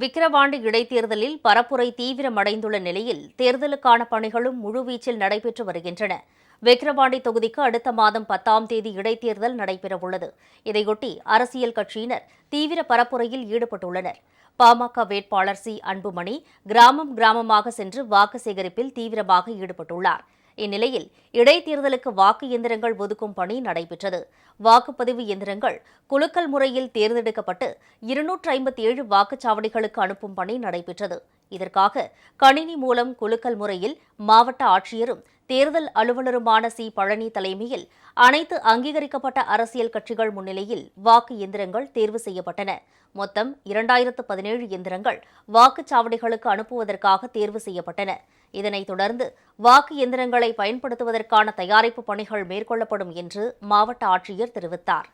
விக்கிரவாண்டி இடைத்தேர்தலில் பரப்புரை தீவிரமடைந்துள்ள நிலையில் தேர்தலுக்கான பணிகளும் முழுவீச்சில் நடைபெற்று வருகின்றன. விக்கிரவாண்டி தொகுதிக்கு அடுத்த மாதம் பத்தாம் தேதி இடைத்தேர்தல் நடைபெறவுள்ளது. இதையொட்டி அரசியல் கட்சியினர் தீவிர பரப்புரையில் ஈடுபட்டுள்ளனர். பாமக வேட்பாளர் சி. அன்புமணி கிராமம் கிராமமாக சென்று வாக்கு சேகரிப்பில் தீவிரமாக ஈடுபட்டுள்ளார். இந்நிலையில் இடைத்தேர்தலுக்கு வாக்கு இயந்திரங்கள் ஒதுக்கும் பணி நடைபெற்றது. வாக்குப்பதிவு இயந்திரங்கள் குலுக்கல் முறையில் தேர்ந்தெடுக்கப்பட்டு இருநூற்று ஐம்பத்தி ஏழு வாக்குச்சாவடிகளுக்கு அனுப்பும் பணி நடைபெற்றது. இதற்காக கணினி மூலம் குலுக்கல் முறையில் மாவட்ட ஆட்சியரும் தேர்தல் அலுவலருமான சி. பழனி தலைமையில் அனைத்து அங்கீகரிக்கப்பட்ட அரசியல் கட்சிகள் முன்னிலையில் வாக்கு இயந்திரங்கள் தேர்வு செய்யப்பட்டன. மொத்தம் இரண்டாயிரத்து பதினேழு இயந்திரங்கள் வாக்குச்சாவடிகளுக்கு அனுப்புவதற்காக தேர்வு செய்யப்பட்டன. இதனைத் தொடர்ந்து வாக்கு எந்திரங்களை பயன்படுத்துவதற்கான தயாரிப்பு பணிகள் மேற்கொள்ளப்படும் என்று மாவட்ட ஆட்சியர் தெரிவித்தார்.